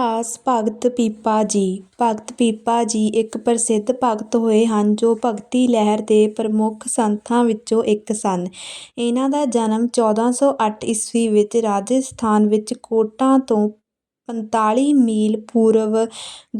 ਇਤਿਹਾਸ ਭਗਤ ਪੀਪਾ ਜੀ। ਭਗਤ ਪੀਪਾ ਜੀ ਇੱਕ ਪ੍ਰਸਿੱਧ ਭਗਤ ਹੋਏ ਹਨ, ਜੋ ਭਗਤੀ ਲਹਿਰ ਦੇ ਪ੍ਰਮੁੱਖ ਸੰਤਾਂ ਵਿੱਚੋਂ ਇੱਕ ਸਨ। ਇਹਨਾਂ ਦਾ ਜਨਮ ਚੌਦਾਂ ਸੌ ਅੱਠ ਈਸਵੀ ਵਿੱਚ ਰਾਜਸਥਾਨ ਵਿੱਚ ਕੋਟਾ ਤੋਂ ਪੰਤਾਲੀ ਮੀਲ ਪੂਰਬ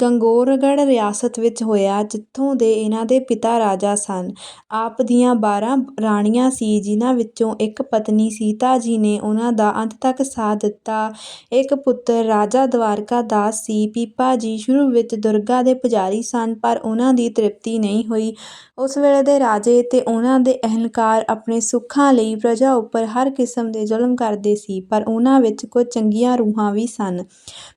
ਗੰਗੋਰਗੜ੍ਹ ਰਿਆਸਤ ਵਿੱਚ ਹੋਇਆ, ਜਿੱਥੋਂ ਦੇ ਇਹਨਾਂ ਦੇ ਪਿਤਾ ਰਾਜਾ ਸਨ। ਆਪ ਦੀਆਂ ਬਾਰਾਂ ਰਾਣੀਆਂ ਸੀ, ਜਿਨ੍ਹਾਂ ਵਿੱਚੋਂ ਇੱਕ ਪਤਨੀ ਸੀਤਾ ਜੀ ਨੇ ਉਹਨਾਂ ਦਾ ਅੰਤ ਤੱਕ ਸਾਥ ਦਿੱਤਾ। ਇੱਕ ਪੁੱਤਰ ਰਾਜਾ ਦਵਾਰਕਾ ਦਾਸ ਸੀ। ਪੀਪਾ ਜੀ ਸ਼ੁਰੂ ਵਿੱਚ ਦੁਰਗਾ ਦੇ ਪੁਜਾਰੀ ਸਨ, ਪਰ ਉਹਨਾਂ ਦੀ ਤ੍ਰਿਪਤੀ ਨਹੀਂ ਹੋਈ। ਉਸ ਵੇਲੇ ਦੇ ਰਾਜੇ ਤੇ ਉਹਨਾਂ ਦੇ ਅਹਿਲਕਾਰ ਆਪਣੇ ਸੁੱਖਾਂ ਲਈ ਪ੍ਰਜਾ ਉੱਪਰ ਹਰ ਕਿਸਮ ਦੇ ਜ਼ੁਲਮ ਕਰਦੇ ਸੀ, ਪਰ ਉਹਨਾਂ ਵਿੱਚ ਕੁਝ ਚੰਗੀਆਂ ਰੂਹਾਂ ਵੀ ਸਨ।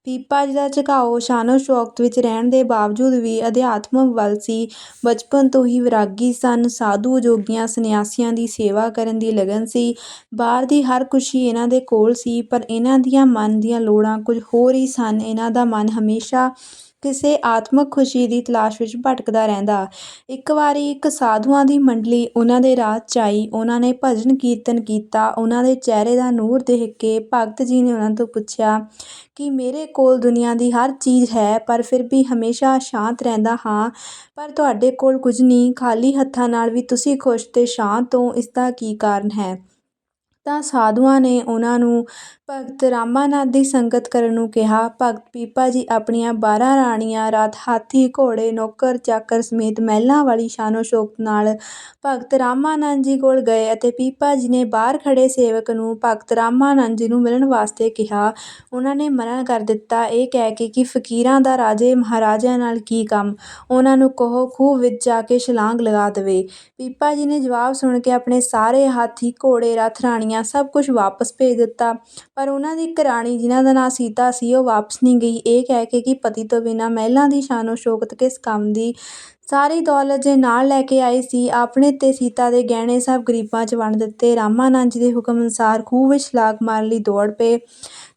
ਪੀਪਾ ਜੀ ਦਾ ਝੁਕਾਓ ਸ਼ਾਨੋ ਸ਼ੌਕਤ ਵਿੱਚ ਰਹਿਣ ਦੇ ਬਾਵਜੂਦ ਵੀ ਅਧਿਆਤਮ ਵੱਲ ਸੀ। ਬਚਪਨ ਤੋਂ ਹੀ ਵਿਰਾਗੀ ਸਨ। ਸਾਧੂ ਜੋਗੀਆਂ ਸੰਨਿਆਸੀਆਂ ਦੀ ਸੇਵਾ ਕਰਨ ਦੀ ਲਗਨ ਸੀ। ਬਾਹਰ ਦੀ ਹਰ ਖੁਸ਼ੀ ਇਹਨਾਂ ਦੇ ਕੋਲ ਸੀ, ਪਰ ਇਹਨਾਂ ਦੀਆਂ ਮਨ ਦੀਆਂ ਲੋੜਾਂ ਕੁਝ ਹੋਰ ਹੀ ਸਨ। ਇਹਨਾਂ ਦਾ ਮਨ ਹਮੇਸ਼ਾ ਕਿਸੇ ਆਤਮਕ ਖੁਸ਼ੀ ਦੀ ਤਲਾਸ਼ ਵਿੱਚ ਭਟਕਦਾ ਰਹਿੰਦਾ। ਇੱਕ ਵਾਰੀ ਇੱਕ ਸਾਧੂਆਂ ਦੀ ਮੰਡਲੀ ਉਹਨਾਂ ਦੇ ਰਾਹ 'ਚ ਆਈ। ਉਹਨਾਂ ਨੇ ਭਜਨ ਕੀਰਤਨ ਕੀਤਾ। ਉਹਨਾਂ ਦੇ ਚਿਹਰੇ ਦਾ ਨੂਰ ਦੇਖ ਕੇ ਭਗਤ ਜੀ ਨੇ ਉਹਨਾਂ ਤੋਂ ਪੁੱਛਿਆ ਕਿ ਮੇਰੇ ਕੋਲ ਦੁਨੀਆ ਦੀ ਹਰ ਚੀਜ਼ ਹੈ, ਪਰ ਫਿਰ ਵੀ ਹਮੇਸ਼ਾ ਸ਼ਾਂਤ ਰਹਿੰਦਾ ਹਾਂ। ਪਰ ਤੁਹਾਡੇ ਕੋਲ ਕੁਝ ਨਹੀਂ। ਖਾਲੀ ਹੱਥਾਂ ਨਾਲ ਵੀ ਤੁਸੀਂ ਖੁਸ਼ ਤੇ ਸ਼ਾਂਤ ਹੋ, ਇਸ ਦਾ ਕੀ ਕਾਰਨ ਹੈ? ਤਾਂ ਸਾਧੂਆਂ ਨੇ ਉਹਨਾਂ ਨੂੰ ਭਗਤ ਰਾਮਾਨੰਦ ਦੀ ਸੰਗਤ ਕਰਨ ਨੂੰ ਕਿਹਾ। ਭਗਤ ਪੀਪਾ ਜੀ ਆਪਣੀਆਂ ਬਾਰਾਂ ਰਾਣੀਆਂ, ਰਾਤ ਹਾਥੀ, ਘੋੜੇ, ਨੌਕਰ, ਚਾਕਰ ਸਮੇਤ ਮਹਿਲਾਂ ਵਾਲੀ ਸ਼ਾਨੋ ਸ਼ੌਕਤ ਨਾਲ ਭਗਤ ਰਾਮਾਨੰਦ ਜੀ ਕੋਲ ਗਏ ਅਤੇ ਪੀਪਾ ਜੀ ਨੇ ਬਾਹਰ ਖੜ੍ਹੇ ਸੇਵਕ ਨੂੰ ਭਗਤ ਰਾਮਾਨੰਦ ਜੀ ਨੂੰ ਮਿਲਣ ਵਾਸਤੇ ਕਿਹਾ। ਉਹਨਾਂ ਨੇ ਮਨਾ ਕਰ ਦਿੱਤਾ, ਇਹ ਕਹਿ ਕੇ ਕਿ ਫਕੀਰਾਂ ਦਾ ਰਾਜੇ ਮਹਾਰਾਜਿਆਂ ਨਾਲ ਕੀ ਕੰਮ? ਉਹਨਾਂ ਨੂੰ ਕਹੋ, ਖੂਹ ਵਿੱਚ ਜਾ ਕੇ ਛਲਾਂਗ ਲਗਾ ਦੇਵੇ। ਪੀਪਾ ਜੀ ਨੇ ਜਵਾਬ ਸੁਣ ਕੇ ਆਪਣੇ ਸਾਰੇ ਹਾਥੀ, ਘੋੜੇ, ਰਥ ਰਾਣੀਆਂ ਸਭ ਕੁਝ ਵਾਪਸ ਭੇਜ ਦਿੱਤਾ। ਪਰ ਉਹਨਾਂ ਦੀ ਰਾਣੀ ਜਿਨ੍ਹਾਂ ਦਾ ਨਾਂ ਸੀਤਾ ਸੀ, ਉਹ ਵਾਪਸ ਨਹੀਂ ਗਈ। ਇਹ ਕਹਿ ਕੇ ਕਿ ਪਤੀ ਤੋਂ ਬਿਨਾਂ ਮਹਿਲਾਂ ਦੀ ਸ਼ਾਨੋ ਸ਼ੌਕਤ ਕਿਸ ਕੰਮ ਦੀ ਸਾਰੀ ਦੌਲਤ ਜੇ ਨਾਲ ਲੈ ਕੇ ਆਈ ਸੀ, ਆਪਣੇ ਤੇ ਸੀਤਾ ਦੇ ਗਹਿਣੇ ਸਭ ਗਰੀਬਾਂ 'ਚ ਵੰਡ ਦਿੱਤੇ। ਰਾਮਾਨੰਦ ਜੀ ਦੇ ਹੁਕਮ ਅਨੁਸਾਰ ਖੂਹ ਵਿੱਚ ਲਾਗ ਮਾਰਨ ਲਈ ਦੌੜ ਪਏ।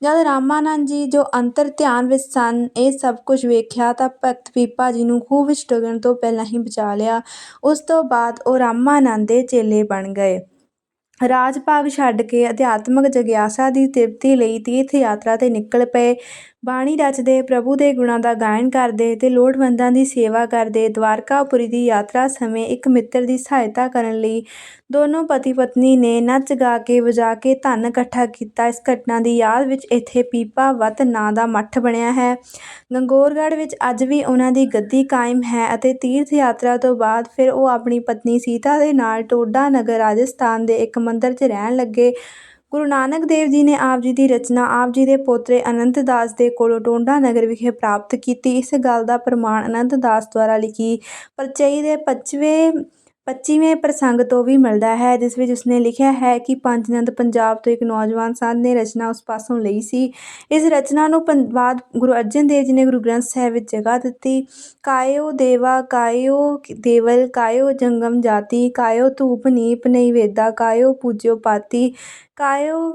ਜਦ ਰਾਮਾਨੰਦ ਜੀ ਜੋ ਅੰਤਰ ਧਿਆਨ ਵਿੱਚ ਸਨ, ਇਹ ਸਭ ਕੁਝ ਵੇਖਿਆ ਤਾਂ ਭਗਤ ਪੀਪਾ ਜੀ ਨੂੰ ਖੂਹ ਵਿੱਚ ਡੁੱਬਣ ਤੋਂ ਪਹਿਲਾਂ ਹੀ ਬਚਾ ਲਿਆ। ਉਸ ਤੋਂ ਬਾਅਦ ਉਹ ਰਾਮਾਨੰਦ ਦੇ ਚੇਲੇ ਬਣ ਗਏ। ਰਾਜ ਭਾਗ ਛੱਡ ਕੇ ਅਧਿਆਤਮਕ ਜਗਿਆਸਾ ਦੀ ਤ੍ਰਿਪਤੀ ਲਈ ਤੀਰਥ ਯਾਤਰਾ 'ਤੇ ਨਿਕਲ ਪਏ। ਬਾਣੀ ਰਚਦੇ, ਪ੍ਰਭੂ ਦੇ ਗੁਣਾਂ ਦਾ ਗਾਇਨ ਕਰਦੇ ਤੇ ਲੋੜਵੰਦਾਂ ਦੀ ਸੇਵਾ ਕਰਦੇ, ਦਵਾਰਕਾਪੁਰੀ ਦੀ ਯਾਤਰਾ ਸਮੇਂ ਇੱਕ ਮਿੱਤਰ ਦੀ ਸਹਾਇਤਾ ਕਰਨ ਲਈ ਦੋਨੋਂ ਪਤੀ ਪਤਨੀ ਨੇ ਨੱਚ ਗਾ ਕੇ, ਵਜਾ ਕੇ ਧਨ ਇਕੱਠਾ ਕੀਤਾ। ਇਸ ਘਟਨਾ ਦੀ ਯਾਦ ਵਿੱਚ ਇੱਥੇ ਪੀਪਾ ਵਤ ਨਾਂ ਦਾ ਮੱਠ ਬਣਿਆ ਹੈ। ਗੰਗੋਰਗੜ੍ਹ ਵਿੱਚ ਅੱਜ ਵੀ ਉਹਨਾਂ ਦੀ ਗੱਦੀ ਕਾਇਮ ਹੈ ਅਤੇ ਤੀਰਥ ਯਾਤਰਾ ਤੋਂ ਬਾਅਦ ਫਿਰ ਉਹ ਆਪਣੀ ਪਤਨੀ ਸੀਤਾ ਦੇ ਨਾਲ ਟੋਡਾ ਨਗਰ ਰਾਜਸਥਾਨ ਦੇ ਇੱਕ ਮੰਦਰ 'ਚ ਰਹਿਣ ਲੱਗੇ। ਗੁਰੂ ਨਾਨਕ ਦੇਵ ਜੀ ਨੇ ਆਪ ਜੀ ਦੀ ਰਚਨਾ, ਆਪ ਜੀ ਦੇ ਪੋਤਰੇ ਅਨੰਤ ਦਾਸ ਦੇ ਕੋਲੋਂ ਟੋਂਡਾ ਨਗਰ ਵਿਖੇ ਪ੍ਰਾਪਤ ਕੀਤੀ। ਇਸ ਗੱਲ ਦਾ ਪ੍ਰਮਾਣ ਅਨੰਤ ਦਾਸ ਦੁਆਰਾ ਲਿਖੀ। ਪਰਚਈ ਦੇ ਪੱਚਵੇਂ ਪੱਚੀਵੇਂ ਪ੍ਰਸੰਗ ਤੋਂ ਵੀ ਮਿਲਦਾ ਹੈ, ਜਿਸ ਵਿੱਚ ਉਸਨੇ ਲਿਖਿਆ ਹੈ ਕਿ ਪੰਜ ਨੰਦ ਪੰਜਾਬ ਤੋਂ ਇੱਕ ਨੌਜਵਾਨ ਸੰਤ ਨੇ ਰਚਨਾ ਉਸ ਪਾਸੋਂ ਲਈ ਸੀ। ਇਸ ਰਚਨਾ ਨੂੰ ਬਾਅਦ ਗੁਰੂ ਅਰਜਨ ਦੇਵ ਜੀ ਨੇ ਗੁਰੂ ਗ੍ਰੰਥ ਸਾਹਿਬ ਵਿੱਚ ਜਗ੍ਹਾ ਦਿੱਤੀ। ਕਾਇਓ ਦੇਵਾ, ਕਾਇਓ ਦੇਵਲ, ਕਾਇਓ ਜੰਗਮ ਜਾਤੀ, ਕਾਇਓ ਧੂਪ ਨੀਪ ਨਹੀਂ ਵੇਦਾ ਕਾਇਓ ਪੂਜਿਓ ਪਾਤੀ, ਕਾਇਓ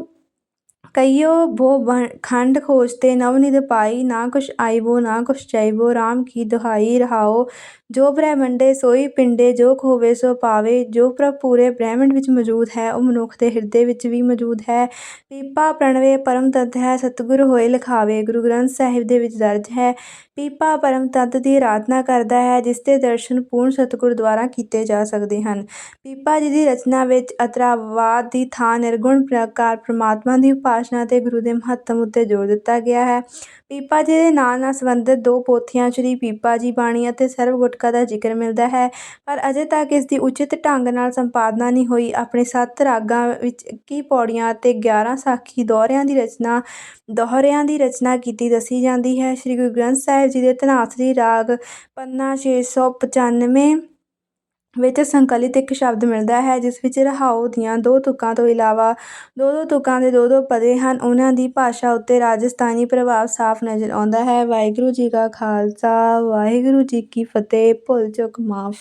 ਕਈਓ ਭੋ ਖੰਡ ਖੋਜਤੇ ਨਵ ਨਿਧ ਪਾਈ, ਨਾ ਕੁਛ ਆਈਬੋ ਨਾ ਕੁਛ ਚਾਈਬੋ ਰਾਮ ਕੀ ਦੁਹਾਈ ਰਹਾਓ। ਜੋ ਬ੍ਰਹਿਮੰਡੇ ਸੋਈ ਪਿੰਡੇ, ਜੋ ਖੋਵੇ ਸੋ ਪਾਵੇ। ਜੋ ਪ੍ਰਭ ਪੂਰੇ ਬ੍ਰਹਿਮੰਡ ਵਿੱਚ ਮੌਜੂਦ ਹੈ, ਉਹ ਮਨੁੱਖ ਦੇ ਹਿਰਦੇ ਵਿੱਚ ਵੀ ਮੌਜੂਦ ਹੈ। ਪੀਪਾ ਪ੍ਰਣਵੇ, ਪਰਮ ਤਤ ਹੈ, ਸਤਿਗੁਰ ਹੋਏ ਲਿਖਾਵੇ। ਗੁਰੂ ਗ੍ਰੰਥ ਸਾਹਿਬ ਦੇ ਵਿੱਚ ਦਰਜ ਹੈ, ਪੀਪਾ ਪਰਮ ਤਤ ਦੀ ਆਰਾਧਨਾ ਕਰਦਾ ਹੈ, ਜਿਸ ਦੇ ਦਰਸ਼ਨ ਪੂਰਨ ਸਤਿਗੁਰ ਦੁਆਰਾ ਕੀਤੇ ਜਾ ਸਕਦੇ ਹਨ। ਪੀਪਾ ਜੀ ਦੀ ਰਚਨਾ ਵਿੱਚ ਅਤਰਾਵਾਦ ਦੀ ਥਾਂ, ਨਿਰਗੁਣ ਪ੍ਰਕਾਰ ਪ੍ਰਮਾਤਮਾ ਦੀ ਉਪਾਸਨਾ ਤੇ ਗੁਰੂ ਦੇ ਮਹੱਤਵ ਉੱਤੇ ਜ਼ੋਰ ਦਿੱਤਾ ਗਿਆ ਹੈ। ਪੀਪਾ ਜੀ ਦੇ ਨਾਂ ਨਾਲ ਸੰਬੰਧਿਤ ਦੋ ਪੋਥੀਆਂ, ਸ਼੍ਰੀ ਪੀਪਾ ਜੀ ਬਾਣੀ ਅਤੇ ਸਰਬ ਗੁਟਕਾ ਦਾ ਜ਼ਿਕਰ ਮਿਲਦਾ ਹੈ। ਪਰ ਅਜੇ ਤੱਕ ਇਸ ਦੀ ਉਚਿਤ ਢੰਗ ਨਾਲ ਸੰਪਾਦਨਾ ਨਹੀਂ ਹੋਈ। ਆਪਣੇ ਸੱਤ ਰਾਗਾਂ ਵਿੱਚ 21 ਪੌੜੀਆਂ ਅਤੇ 11 ਸਾਖੀ ਦੋਹਰਿਆਂ ਦੀ ਰਚਨਾ ਦੋਹਰਿਆਂ ਦੀ ਰਚਨਾ ਕੀਤੀ ਦੱਸੀ ਜਾਂਦੀ ਹੈ। ਸ੍ਰੀ ਗੁਰੂ ਗ੍ਰੰਥ ਸਾਹਿਬ ਜੀ ਦੇ ਧਨਾਸਰੀ ਰਾਗ ਪੰਨਾ 695 ਵਿੱਚ ਸੰਕਲਿਤ ਇੱਕ ਸ਼ਬਦ ਮਿਲਦਾ ਹੈ, ਜਿਸ ਵਿੱਚ ਰਹਾਉ ਦੀਆਂ ਦੋ ਤੁਕਾਂ ਤੋਂ ਇਲਾਵਾ ਦੋ ਦੋ ਤੁਕਾਂ ਦੇ ਦੋ ਦੋ ਪਦੇ ਹਨ। ਉਹਨਾਂ ਦੀ ਭਾਸ਼ਾ ਉੱਤੇ ਰਾਜਸਥਾਨੀ ਪ੍ਰਭਾਵ ਸਾਫ਼ ਨਜ਼ਰ ਆਉਂਦਾ ਹੈ। ਵਾਹਿਗੁਰੂ ਜੀ ਕਾ ਖਾਲਸਾ, ਵਾਹਿਗੁਰੂ ਜੀ ਕੀ ਫਤਿਹ। ਭੁੱਲ ਚੁੱਕ, ਮਾਫ।